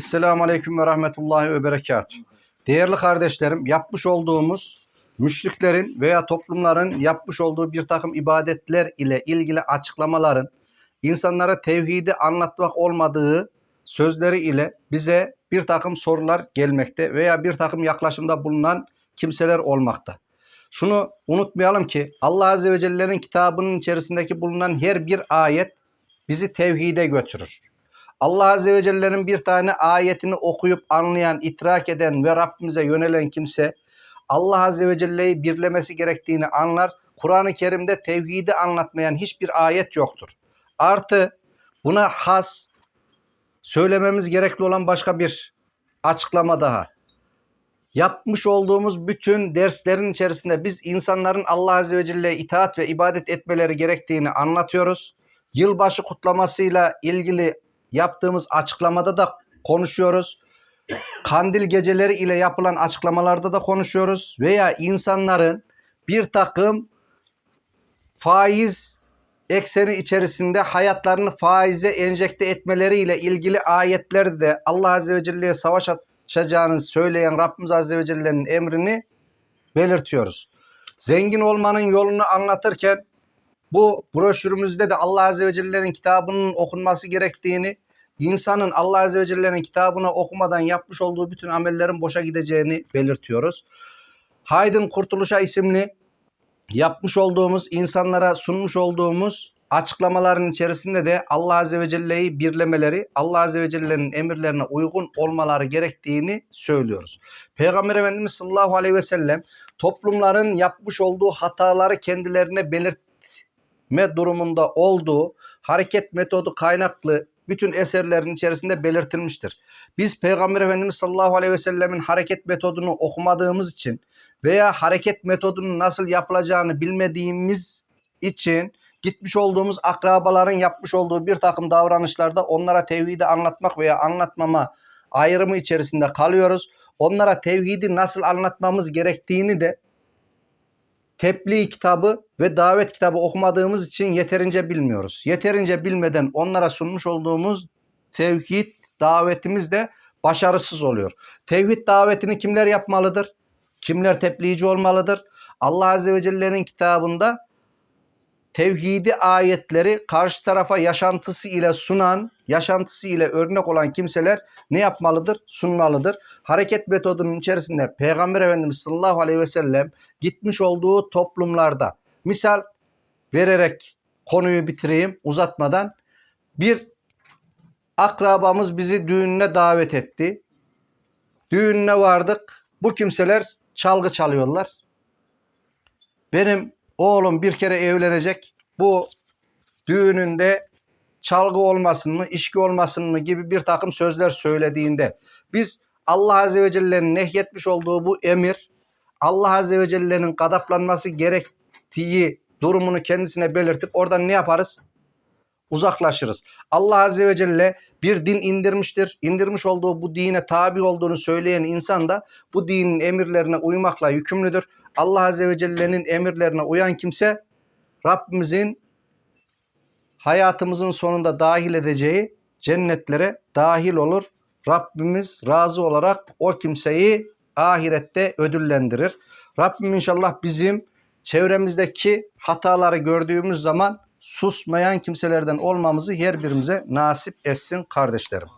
Esselamu Aleyküm ve Rahmetullahi ve Berekat. Değerli kardeşlerim, yapmış olduğumuz müşriklerin veya toplumların yapmış olduğu bir takım ibadetler ile ilgili açıklamaların insanlara tevhidi anlatmak olmadığı sözleri ile bize bir takım sorular gelmekte veya bir takım yaklaşımda bulunan kimseler olmakta. Şunu unutmayalım ki Allah Azze ve Celle'nin kitabının içerisindeki bulunan her bir ayet bizi tevhide götürür. Allah Azze ve Celle'nin bir tane ayetini okuyup anlayan, itrak eden ve Rabbimize yönelen kimse Allah Azze ve Celle'yi birlemesi gerektiğini anlar. Kur'an-ı Kerim'de tevhidi anlatmayan hiçbir ayet yoktur. Artı buna has söylememiz gerekli olan başka bir açıklama daha. Yapmış olduğumuz bütün derslerin içerisinde biz insanların Allah Azze ve Celle'ye itaat ve ibadet etmeleri gerektiğini anlatıyoruz. Yılbaşı kutlamasıyla ilgili yaptığımız açıklamada da konuşuyoruz. Kandil geceleri ile yapılan açıklamalarda da konuşuyoruz. Veya insanların bir takım faiz ekseni içerisinde hayatlarını faize enjekte etmeleriyle ilgili ayetlerde de Allah Azze ve Celle'ye savaş açacağını söyleyen Rabbimiz Azze ve Celle'nin emrini belirtiyoruz. Zengin olmanın yolunu anlatırken bu broşürümüzde de Allah Azze ve Celle'nin kitabının okunması gerektiğini, insanın Allah Azze ve Celle'nin kitabını okumadan yapmış olduğu bütün amellerin boşa gideceğini belirtiyoruz. Haydın Kurtuluş'a isimli yapmış olduğumuz, insanlara sunmuş olduğumuz açıklamaların içerisinde de Allah Azze ve Celle'yi birlemeleri, Allah Azze ve Celle'nin emirlerine uygun olmaları gerektiğini söylüyoruz. Peygamber Efendimiz sallallahu aleyhi ve sellem toplumların yapmış olduğu hataları kendilerine belirtme durumunda olduğu hareket metodu kaynaklı bütün eserlerin içerisinde belirtilmiştir. Biz Peygamber Efendimiz sallallahu aleyhi ve sellemin hareket metodunu okumadığımız için veya hareket metodunun nasıl yapılacağını bilmediğimiz için gitmiş olduğumuz akrabaların yapmış olduğu bir takım davranışlarda onlara tevhidi anlatmak veya anlatmama ayrımı içerisinde kalıyoruz. Onlara tevhidi nasıl anlatmamız gerektiğini de tebliğ kitabı ve davet kitabı okumadığımız için yeterince bilmiyoruz. Yeterince bilmeden onlara sunmuş olduğumuz tevhid davetimiz de başarısız oluyor. Tevhid davetini kimler yapmalıdır? Kimler tebliğci olmalıdır? Allah Azze ve Celle'nin kitabında tevhidi ayetleri karşı tarafa yaşantısı ile sunan, yaşantısı ile örnek olan kimseler ne yapmalıdır? Sunmalıdır. Hareket metodunun içerisinde Peygamber Efendimiz sallallahu aleyhi ve sellem gitmiş olduğu toplumlarda misal vererek konuyu bitireyim uzatmadan bir akrabamız bizi düğününe davet etti. Düğününe vardık. Bu kimseler çalgı çalıyorlar. Benim oğlum bir kere evlenecek. Bu düğününde çalgı olmasın mı, içki olmasın mı gibi bir takım sözler söylediğinde biz Allah Azze ve Celle'nin nehyetmiş olduğu bu emir Allah Azze ve Celle'nin gadaplanması gerektiği durumunu kendisine belirtip oradan ne yaparız? Uzaklaşırız. Allah Azze ve Celle bir din indirmiştir. İndirmiş olduğu bu dine tabi olduğunu söyleyen insan da bu dinin emirlerine uymakla yükümlüdür. Allah Azze ve Celle'nin emirlerine uyan kimse Rabbimizin hayatımızın sonunda dahil edeceği cennetlere dahil olur. Rabbimiz razı olarak o kimseyi ahirette ödüllendirir. Rabbim inşallah bizim çevremizdeki hataları gördüğümüz zaman susmayan kimselerden olmamızı her birimize nasip etsin kardeşlerim.